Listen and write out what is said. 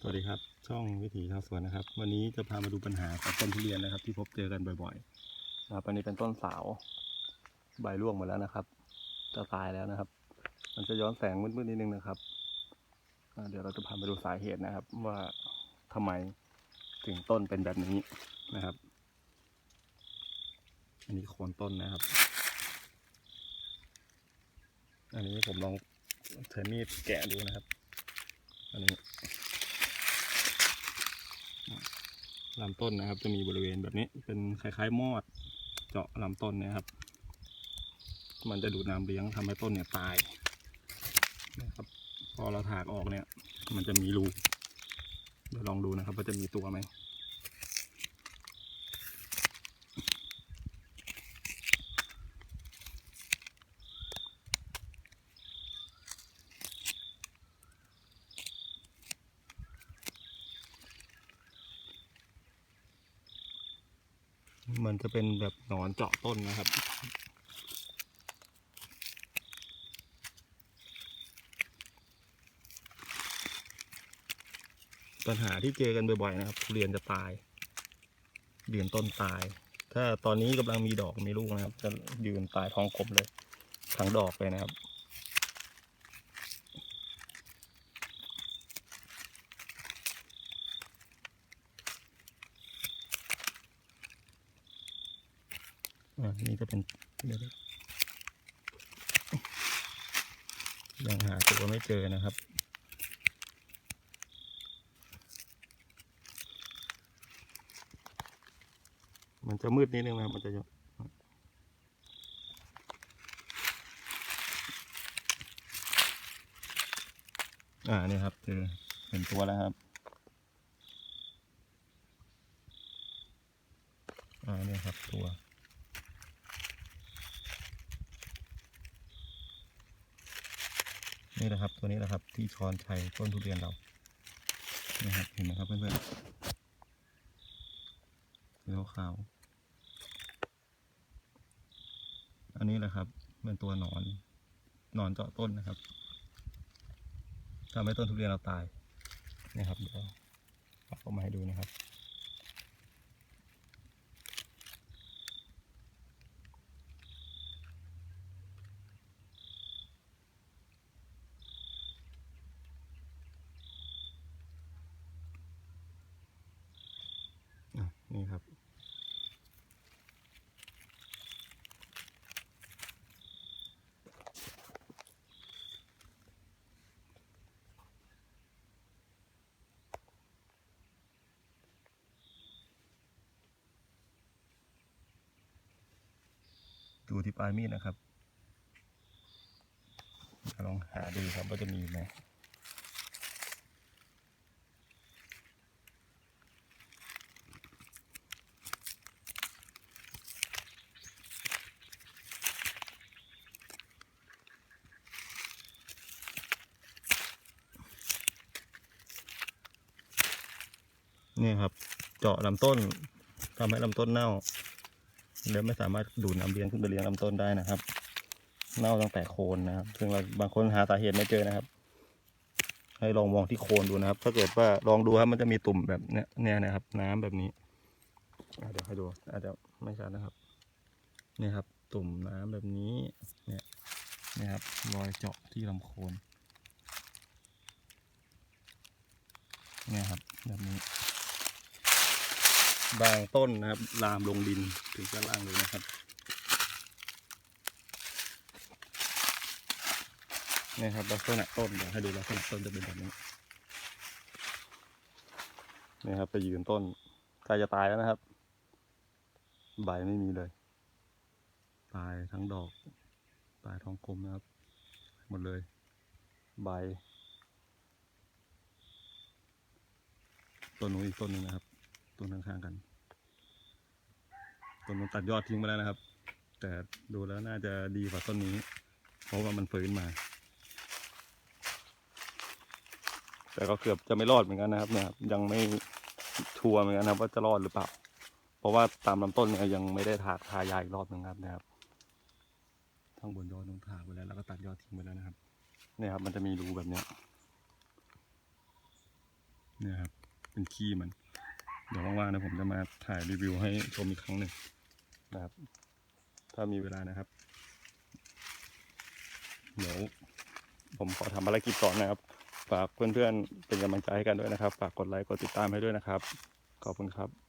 สวัสดีครับ ช่องวิถีชาวสวนนะครับ วันนี้จะพามาดูปัญหาของต้นทุเรียนนะครับ ที่พบเจอกันบ่อยๆนะครับอันนี้เป็นต้นสาวใบร่วงหมดแล้วนะครับ จะตายแล้วนะครับ มันจะย้อนแสงมืดๆนิดนึงนะครับเดี๋ยวเราจะพามาดูสาเหตุนะครับ ว่าทำไมถึงต้นเป็นแบบนี้นะครับ อันนี้โคนต้นนะครับ อันนี้ผมลองใช้มีดแกะดูนะครับ อันนี้ ลำต้นนะครับ จะมีบริเวณแบบนี้ เป็นคล้ายๆมอด เจาะลำต้นนะครับ มันจะดูดน้ำเลี้ยงทำให้ต้นเนี่ยตายนะครับ พอเราถากออกเนี่ย มันจะมีรูเดี๋ยวลองดูนะครับว่าจะมีตัวไหม มันจะเป็นแบบหนอนเจาะต้นนะครับ ปัญหาที่เจอกันบ่อยๆนะครับทุเรียนจะตายเดือนต้นตาย ถ้าตอนนี้กำลังมีดอกมีลูกนะครับ จะยืนตายท้องกลมเลยทั้งดอกเลยนะครับ นี่จะเป็นเดี๋ยวยังหาตัวไม่เจอนะครับ มันจะมืดนิดนึงนะครับ มันจะอ่านี่ครับเจอเห็นตัวแล้วครับ อ่าเนี่ยครับตัว นี่แหละครับ ตัวนี้แหละครับ ที่ช้อนชัยต้นทุเรียนเรานี่ครับเห็นไหมครับเพื่อนๆสีขาวอันนี้แหละครับเป็นตัวหนอนหนอนเจาะต้นนะครับทำให้ต้นทุเรียนเราตายนี่ครับเดี๋ยวเอามาให้ดูนะครับ อะนี่ครับูที่ปลายมีดนะครับลองหาดูครับว่าจะมีไหมนี่ครับ เจาะลำต้นทำให้ลำต้นเน่า แล้วไม่สามารถดูดน้ำเลี้ยงขึ้นไปเลี้ยงลำต้นได้นะครับ เน่าตั้งแต่โคนนะครับ ซึ่งเราบางคนหาสาเหตุไม่เจอนะครับ ให้ลองมองที่โคนดูนะครับ ถ้าเกิดว่าลองดูครับมันจะมีตุ่มแบบเนี้ยเนี่ยนะครับ น้ำแบบนี้เดี๋ยวให้ดู อาจจะไม่ชัดนะครับเนี่ยครับ ตุ่มน้ำแบบนี้ เนี่ยนี่ยครับรอยเจาะที่ลำโคนเนี่ยครับแบบนี้ บางต้นนะครับ ลามลงดินถึงด้านล่างเลยนะครับนี่ครับลักษณะต้นเดี๋ยวให้ดูลักษณะต้นจะเป็นแบบนี้นี่ครับ ไปยืนต้นใกล้จะตายแล้วนะครับ ใบไม่มีเลย ตายทั้งดอก ตายท้องกลมนะครับ หมดเลย ใบต้นนู้นอีกต้นนึงนะครับ ต้นข้างๆกัน ต้นนนตัดยอดทิ้งไปแล้วนะครับ แต่ดูแล้วน่าจะดีกว่าต้นนี้ เพราะว่ามันฟื้นมา แต่ก็เกือบจะไม่รอดเหมือนกันนะครับเนี่ยครับยังไม่ชัวร์เหมือนกันนะว่าจะรอดหรือเปล่า เพราะว่าตามลำต้นเนี่ยยังไม่ได้ถากทายาอีกรอบหนึ่งครับนะครับข้งบนยอดต้องถากไปแล้วแล้วก็ตัดยอดทิ้งไปแล้วนะครับ เนี่ยครับ มันจะมีรูแบบเนี้ยเนี่ยครับ เป็นขี้มัน เดี๋ยวว่างๆนะผมจะมาถ่ายรีวิวให้ชมอีกครั้งหนึ่งนะครับ ถ้ามีเวลานะครับ เดี๋ยวผมขอทำภารกิจก่อนนะครับ ฝากเพื่อนๆเป็นกำลังใจให้กันด้วยนะครับ ฝากกดไลค์กดติดตามให้ด้วยนะครับ ขอบคุณครับ